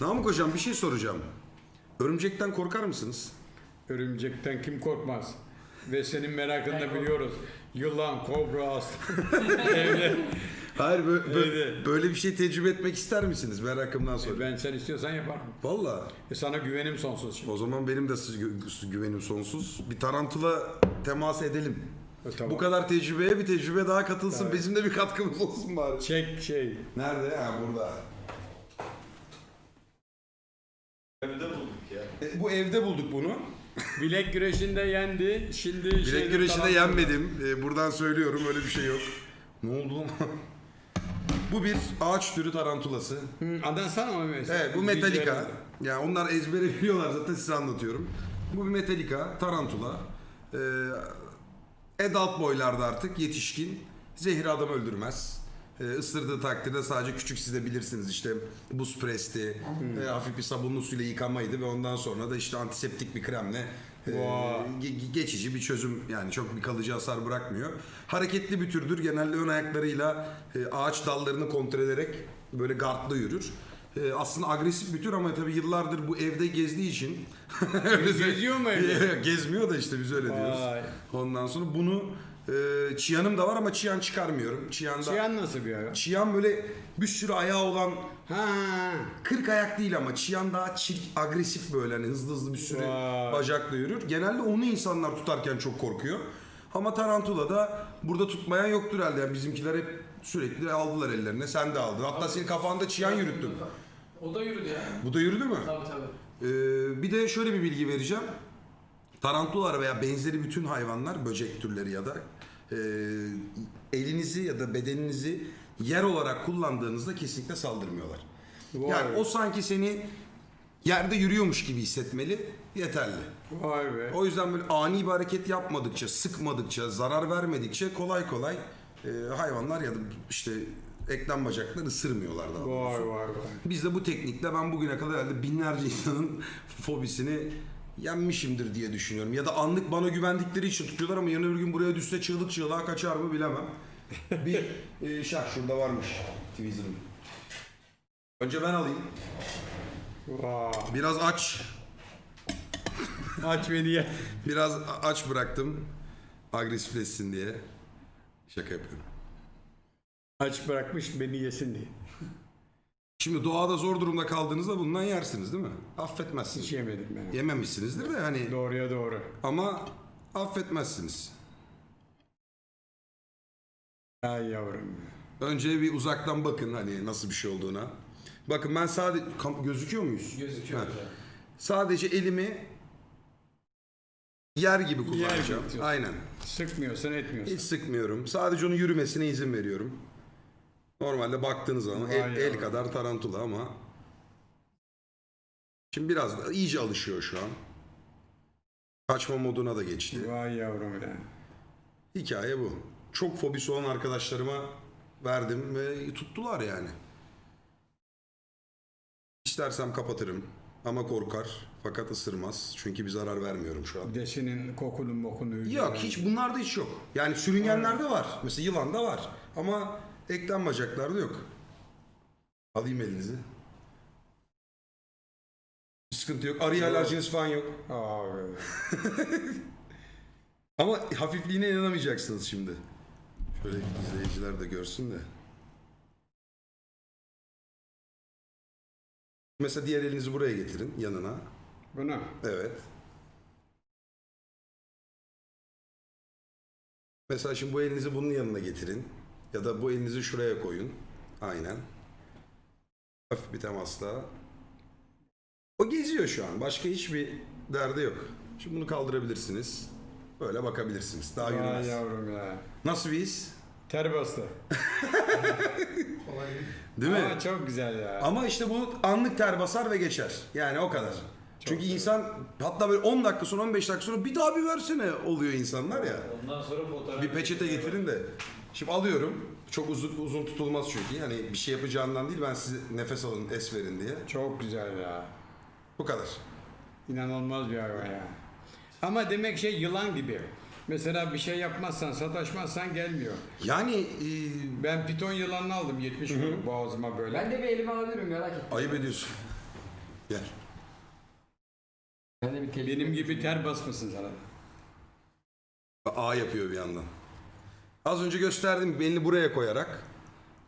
Namık hocam bir şey soracağım. Örümcekten korkar mısınız? Örümcekten kim korkmaz? Ve senin merakını da biliyoruz. Yılan, kobra, aslan. Hayır böyle, Evet. böyle bir şey tecrübe etmek ister misiniz merakımdan sonra? Ben sen istiyorsan yaparım. Valla E sana güvenim sonsuz şimdi. o zaman benim de siz gü- güvenim sonsuz. Bir tarantula temas edelim. E, tamam. Bu kadar tecrübeye bir tecrübe daha katılsın. Bizim de bir katkımız olsun bari. Çek şey. Nerede? Ha burada. Evde bulduk ya. E, bu evde bulduk bunu. Bilek güreşinde yendi. Şimdi Bilek güreşinde yenmedim. E, buradan söylüyorum öyle bir şey yok. Ne oldu lan? bu bir ağaç türü tarantulası. Hı, Anlatsana ama mesela. Evet bu Metallica. Yani onlar ezbere biliyorlar zaten size anlatıyorum. Bu bir Metallica, tarantula. Ee, adult boylarda artık yetişkin. Zehri adam öldürmez. Ee, ısırdığı takdirde sadece küçük siz de bilirsiniz işte buz presti, e, hafif bir sabunlu suyla yıkamaydı ve ondan sonra da işte antiseptik bir kremle e, ge- geçici bir çözüm yani çok bir kalıcı hasar bırakmıyor. Hareketli bir türdür. Genelde ön ayaklarıyla e, ağaç dallarını kontrol ederek böyle gardlı yürür. E, aslında agresif bir tür ama tabii yıllardır bu evde gezdiği için Geziyor mu evde? Gezmiyor da işte biz öyle diyoruz. Vay. Ondan sonra bunu e, çiyanım da var ama çiyan çıkarmıyorum. Çiyanda Çiyan nasıl bir hayvan? çiyan böyle bir sürü ayağı olan Ha. 40 ayak değil ama çiyan daha çirk, agresif böyle hani hızlı hızlı bir sürü Vay. bacakla yürür. Genelde onu insanlar tutarken çok korkuyor. Ama tarantula da burada tutmayan yoktur herhalde. Yani bizimkiler hep sürekli aldılar ellerine. Sen de aldın. Hatta senin kafanda çiyan yürüttün. O da yürüdü ya. Bu da yürüdü mü? Tabii tabii. Ee, bir de şöyle bir bilgi vereceğim. Tarantular veya benzeri bütün hayvanlar, böcek türleri ya da e, elinizi ya da bedeninizi yer olarak kullandığınızda kesinlikle saldırmıyorlar. Vay. Yani o sanki seni yerde yürüyormuş gibi hissetmeli, yeterli. Vay be. O yüzden böyle ani bir hareket yapmadıkça, sıkmadıkça, zarar vermedikçe kolay kolay e, hayvanlar ya da işte eklem bacakları ısırmıyorlar daha doğrusu. Vay vay vay. Biz de bu teknikle ben bugüne kadar herhalde binlerce insanın fobisini yenmişimdir diye düşünüyorum. Ya da anlık bana güvendikleri için tutuyorlar ama yarın öbür gün buraya düşse çığlık çığlığa kaçar mı bilemem. bir e, şah şurada varmış Tweezer'ım. Önce ben alayım. Biraz aç. Aç beni ye. Biraz a- aç bıraktım. Agresifleşsin diye. Şaka yapıyorum. Aç bırakmış beni yesin diye. Şimdi doğada zor durumda kaldığınızda bundan yersiniz değil mi? Affetmezsiniz. Hiç yemedim ben. Yememişsinizdir de hani Doğruya doğru. ama affetmezsiniz. Ay yavrum. Önce bir uzaktan bakın hani nasıl bir şey olduğuna. Bakın ben sadece kam- gözüküyor muyuz? Gözüküyor Ha. Sadece elimi yer gibi kullanacağım. tutuyorsun. Aynen. Sıkmıyorsun etmiyorsun. Hiç sıkmıyorum. Sadece onun yürümesine izin veriyorum. Normalde baktığınız zaman Vay el, el kadar tarantula ama şimdi biraz da iyice alışıyor şu an. Kaçma moduna da geçti. Vay yavrum ya. Hikaye bu. Çok fobisi olan arkadaşlarıma verdim ve tuttular yani. İstersem kapatırım ama korkar fakat ısırmaz. Çünkü bir zarar vermiyorum şu an. Bir de senin kokunu mokunu. Yok hiç bunlarda hiç yok. Yani sürüngenlerde var. Mesela yılanda var. Ama eklem bacaklarda yok. Alayım elinizi. Bir sıkıntı yok. Arıya alerjiniz falan yok. Abi. Ama hafifliğine inanamayacaksınız şimdi. Şöyle izleyiciler de görsün de. Mesela diğer elinizi buraya getirin yanına. Bunu. Evet. Mesela şimdi bu elinizi bunun yanına getirin. Ya da bu elinizi şuraya koyun. Aynen. Hafif bir temasla. O geziyor şu an. Başka hiçbir derdi yok. Şimdi bunu kaldırabilirsiniz. Böyle bakabilirsiniz. Daha Vay yürümez. yavrum ya. Nasıl bir his? Ter bastı. Değil mi? Ama çok güzel ya. Ama işte bu anlık ter basar ve geçer. Yani o kadar. Çünkü insan hatta böyle 10 dakika sonra 15 dakika sonra bir daha bir versene oluyor insanlar ya. Ondan sonra fotoğraf... Bir peçete getirin de. Şimdi alıyorum. Çok uzun uzun tutulmaz çünkü. Yani bir şey yapacağından değil ben size nefes alın, es verin diye. Çok güzel ya. Bu kadar. İnanılmaz bir hayvan ya. Ama demek şey yılan gibi. Mesela bir şey yapmazsan, sataşmazsan gelmiyor. Yani e, Ben piton yılanını aldım 70 gün boğazıma böyle. Ben de bir elime alabilirim merak ettim. ayıp ediyorsun. Gel. Ben de bir tecrübe Benim gibi ter basmasın sana. A yapıyor bir yandan. Az önce gösterdim belini buraya koyarak.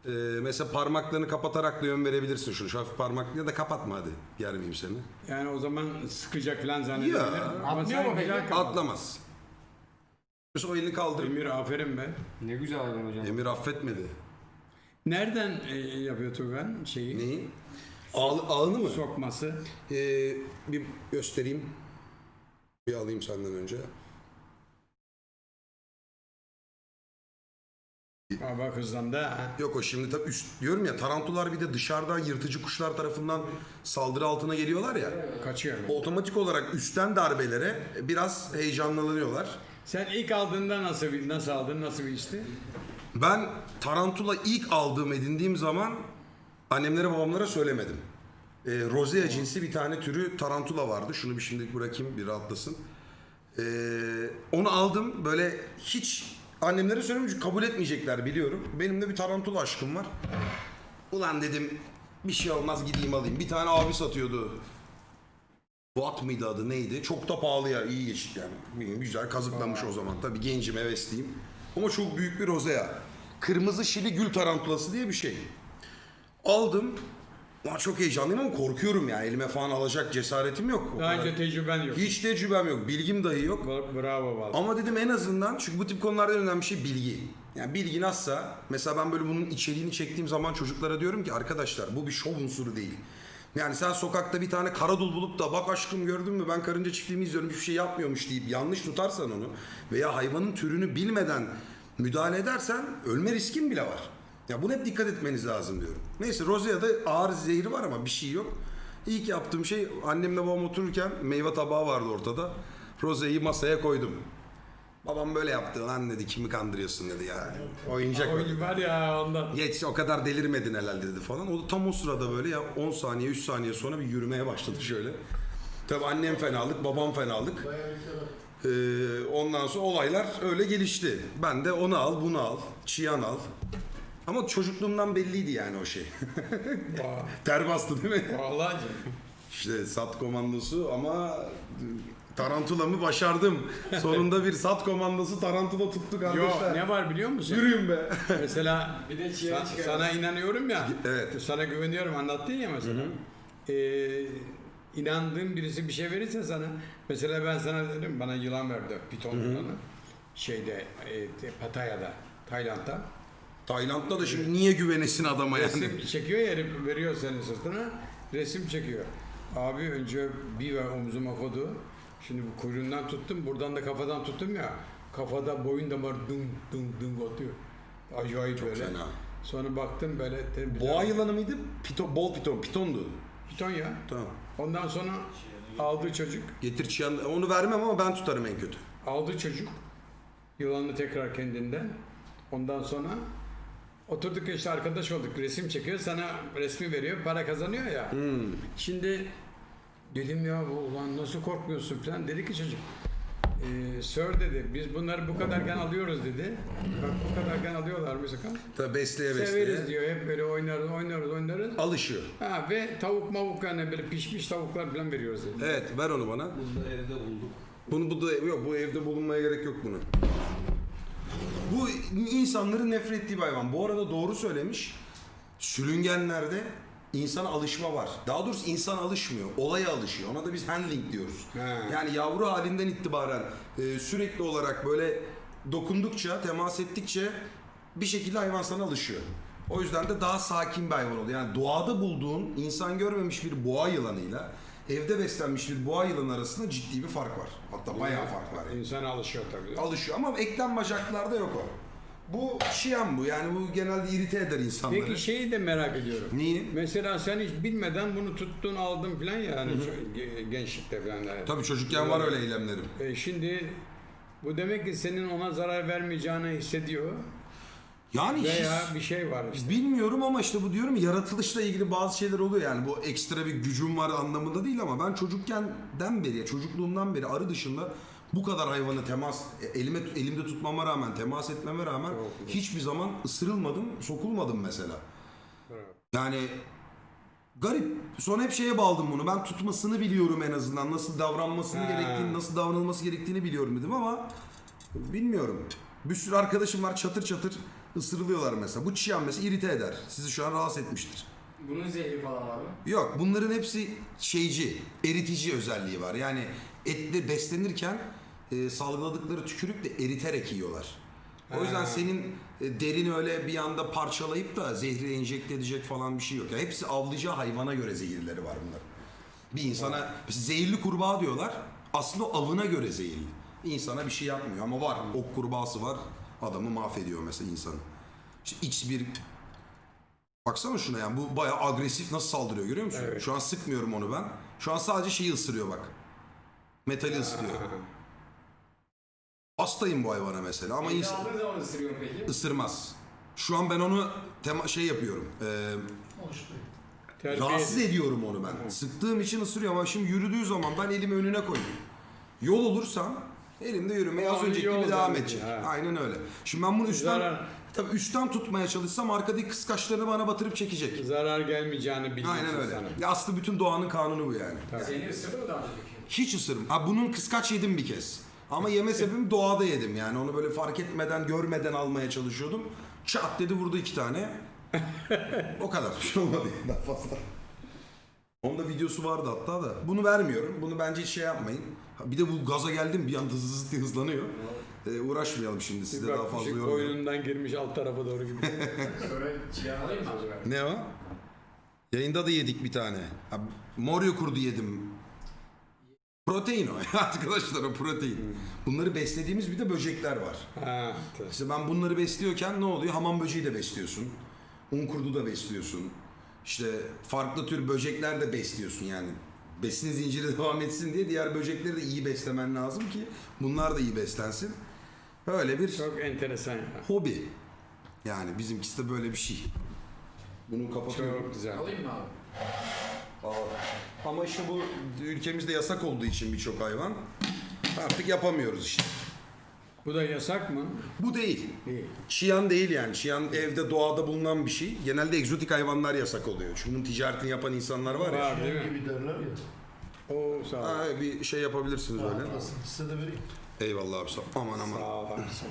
e, mesela parmaklarını kapatarak da yön verebilirsin şunu. Şu hafif parmak ya da kapatma hadi. Germeyeyim seni. Yani o zaman sıkacak falan zannedebilir. Ya, Ama atlıyor sen mu peki? güzel kapat. Atlamaz. Mesela o elini kaldır. Emir aferin be. Ne güzel hayvan hocam. Emir affetmedi. Nereden e, yapıyor Tugan şeyi? Neyi? Ağ, ağını mı? Sokması. Ee, bir göstereyim. Bir alayım senden önce. Aa, bak hızlandı ha. Yok o şimdi tabii üst diyorum ya tarantular bir de dışarıdan yırtıcı kuşlar tarafından saldırı altına geliyorlar ya. Kaçıyor. Otomatik olarak üstten darbelere biraz heyecanlanıyorlar. Sen ilk aldığında nasıl bir- nasıl aldın? Nasıl bir işti? Ben tarantula ilk aldığım edindiğim zaman annemlere babamlara söylemedim. Ee, Rosea cinsi bir tane türü tarantula vardı. Şunu bir şimdi bırakayım bir rahatlasın. Ee, onu aldım böyle hiç annemlere söylemedim çünkü kabul etmeyecekler biliyorum. Benim de bir tarantula aşkım var. Ulan dedim bir şey olmaz gideyim alayım. Bir tane abi satıyordu. Watt mıydı adı neydi? Çok da pahalı ya iyi geçit yani. Güzel kazıklanmış o zaman. Tabii gencim hevesliyim. Ama çok büyük bir rozea. Kırmızı şili gül tarantulası diye bir şey. Aldım. Ulan çok heyecanlıyım ama korkuyorum ya. Elime falan alacak cesaretim yok. O Daha kadar. önce tecrüben yok. Hiç tecrübem yok. Bilgim dahi yok. Bra- Bravo vallahi. Ama dedim en azından çünkü bu tip konularda en önemli şey bilgi. Yani bilgi nasılsa mesela ben böyle bunun içeriğini çektiğim zaman çocuklara diyorum ki arkadaşlar bu bir şov unsuru değil. Yani sen sokakta bir tane karadul bulup da bak aşkım gördün mü ben karınca çiftliğimi izliyorum hiçbir şey yapmıyormuş deyip yanlış tutarsan onu veya hayvanın türünü bilmeden müdahale edersen ölme riskin bile var. Ya buna hep dikkat etmeniz lazım diyorum. Neyse Rosea'da ağır zehri var ama bir şey yok. İlk yaptığım şey annemle babam otururken meyve tabağı vardı ortada. Rose'yi masaya koydum. Babam böyle yaptı lan dedi kimi kandırıyorsun dedi ya. Oyuncak. Oyun var ya ondan. Geç o kadar delirmedin herhalde dedi falan. O da tam o sırada böyle ya 10 saniye 3 saniye sonra bir yürümeye başladı şöyle. Tabii annem fenalık, babam fenalık. Ee, ondan sonra olaylar öyle gelişti. Ben de onu al, bunu al, çiyan al. Ama çocukluğumdan belliydi yani o şey. Ter bastı değil mi? Vallahi. İşte sat komandosu ama tarantulamı başardım. Sonunda bir sat komandosu tarantula tuttuk Yo arkadaşlar. ne var biliyor musun? Yürüyün be. Mesela Bir de sa- sana inanıyorum ya. Evet. Sana güveniyorum anlattın ya mesela. Ee, inandığın birisi bir şey verirse sana. Mesela ben sana dedim bana yılan verdi. Piton yılanı. Şeyde e, Pattaya'da. Tayland'da. Tayland'da da şimdi niye güvenesin adama yani? Resim çekiyor ya herif veriyor senin sırtına. Resim çekiyor. Abi önce bir ver omzuma kodu. Şimdi bu kuyruğundan tuttum. Buradan da kafadan tuttum ya. Kafada boyun damarı dum dum dum atıyor. Acayip böyle. fena. Sonra baktım böyle. te- Boğa yılanı mıydı? Piton, bol piton, pitondu. Piton ya. Tamam. Ondan sonra aldı çocuk. Getir çiyan, onu vermem ama ben tutarım en kötü. Aldı çocuk. Yılanı tekrar kendinden. Ondan sonra oturduk işte arkadaş olduk. Resim çekiyor. Sana resmi veriyor. Para kazanıyor ya. Şimdi dedim ya bu ulan nasıl korkmuyorsun falan. Dedi ki çocuk. E, Sir dedi biz bunları bu kadarken alıyoruz dedi. Bak bu kadarken alıyorlar sakın. Tabii besleye Severiz besleye. diyor. Hep böyle oynarız oynarız oynarız. Alışıyor. Ha, ve tavuk mavuk yani böyle pişmiş tavuklar falan veriyoruz dedi. Evet ver onu bana. Bunu da evde bulduk. Bunu bu da yok bu evde bulunmaya gerek yok bunu. Bu insanların nefret ettiği bir hayvan. Bu arada doğru söylemiş. Sürüngenlerde insana alışma var. Daha doğrusu insan alışmıyor. Olaya alışıyor. Ona da biz handling diyoruz. He. Yani yavru halinden itibaren e, sürekli olarak böyle dokundukça, temas ettikçe bir şekilde hayvan sana alışıyor. O yüzden de daha sakin bir hayvan oluyor. Yani doğada bulduğun insan görmemiş bir boğa yılanıyla evde beslenmiş bir boğa yılanı arasında ciddi bir fark var. Hatta bayağı fark var. yani. İnsan alışıyor tabii. Alışıyor ama eklem bacaklarda yok o. Bu şiyan bu yani bu genelde irite eder insanları. Peki şeyi de merak ediyorum. Niye? Mesela sen hiç bilmeden bunu tuttun aldın falan ya hani ge- gençlikte falan. yani. Tabii çocukken var öyle eylemlerim. E şimdi bu demek ki senin ona zarar vermeyeceğini hissediyor Yani veya his- bir şey var işte. Bilmiyorum ama işte bu diyorum ya, yaratılışla ilgili bazı şeyler oluyor yani bu ekstra bir gücüm var anlamında değil ama ben çocukkenden beri çocukluğumdan beri arı dışında bu kadar hayvanı temas e, elime elimde tutmama rağmen temas etmeme rağmen hiçbir zaman ısırılmadım sokulmadım mesela. Bravo. Yani Garip. Sonra hep şeye bağladım bunu. Ben tutmasını biliyorum en azından. Nasıl davranmasını Ha. gerektiğini, nasıl davranılması gerektiğini biliyorum dedim ama bilmiyorum. Bir sürü arkadaşım var çatır çatır ısırılıyorlar mesela. Bu çiyan mesela irite eder. Sizi şu an rahatsız etmiştir. Bunun zehri falan var mı? Yok bunların hepsi şeyci, eritici özelliği var. Yani etle beslenirken e, salgıladıkları tükürükle eriterek yiyorlar. O yüzden senin e, derini öyle bir anda parçalayıp da zehri enjekte edecek falan bir şey yok. Ya hepsi avlayacağı hayvana göre zehirleri var bunların. Bir insana mesela zehirli kurbağa diyorlar. Aslında o avına göre zehirli. İnsana bir şey yapmıyor ama var. Ok kurbağası var. Adamı mahvediyor mesela insanı. İşte X bir Baksana şuna yani bu bayağı agresif nasıl saldırıyor görüyor musun? Evet. Şu an sıkmıyorum onu ben. Şu an sadece şeyi ısırıyor bak. Metali ısırıyor. Hastayım bu hayvana mesela ama insan aldığın zaman ısırıyor peki? ısırmaz. Şu an ben onu tema şey yapıyorum. eee, Terbiye rahatsız ediyorum onu ben. Sıktığım için ısırıyor ama şimdi yürüdüğü zaman ben elimi önüne koyuyorum. Yol olursam elimde yürümeye az önceki yol gibi devam edecek. ha. Aynen öyle. Şimdi ben bunu üstten Zarar. tabii üstten tutmaya çalışsam arkadaki kıskaçlarını bana batırıp çekecek. zarar gelmeyeceğini biliyorsun Aynen öyle. sana. Ya aslında bütün doğanın kanunu bu yani. Seni ısırdı mı daha önce peki? Hiç ısırım. Ha bunun kıskaç yedim bir kez. Ama yeme sebebim doğada yedim yani. Onu böyle fark etmeden, görmeden almaya çalışıyordum. Çat dedi vurdu iki tane. o kadar. Bir şey olmadı daha fazla. Onun da videosu vardı hatta da. Bunu vermiyorum. Bunu bence hiç şey yapmayın. Ha, Bir de bu gaza geldim bir anda hızlı hızlı hızlanıyor. Ee, uğraşmayalım şimdi size daha fazla bakmışık yorum. boynundan girmiş alt tarafa doğru gibi. Böyle ciğer alayım mı? Ne o? Yayında da yedik bir tane. Ha, Moryo kurdu yedim. Protein o arkadaşlar o protein. Bunları beslediğimiz bir de böcekler var. ha, tabii. İşte ben bunları besliyorken ne oluyor? Hamam böceği de besliyorsun. Un kurdu da besliyorsun. İşte farklı tür böcekler de besliyorsun yani. Besin zinciri devam etsin diye diğer böcekleri de iyi beslemen lazım ki bunlar da iyi beslensin. Böyle bir Çok enteresan ya. hobi. Yani bizimkisi de böyle bir şey. Bunu kapatıyorum. Çok güzel. Alayım mı abi? Ama işte bu ülkemizde yasak olduğu için birçok hayvan artık yapamıyoruz işte. Bu da yasak mı? Bu değil. Değil. Çiyan değil yani. Çiyan evde doğada bulunan bir şey. Genelde egzotik hayvanlar yasak oluyor. Çünkü bunun ticaretini yapan insanlar var ya. Var değil mi? gibi derler ya. Oo sağ ol. Ha, bir şey yapabilirsiniz öyle. Hatırlasın. Size de vereyim. Eyvallah abi sağ Aman aman. Sağ ol. abi, sağ ol.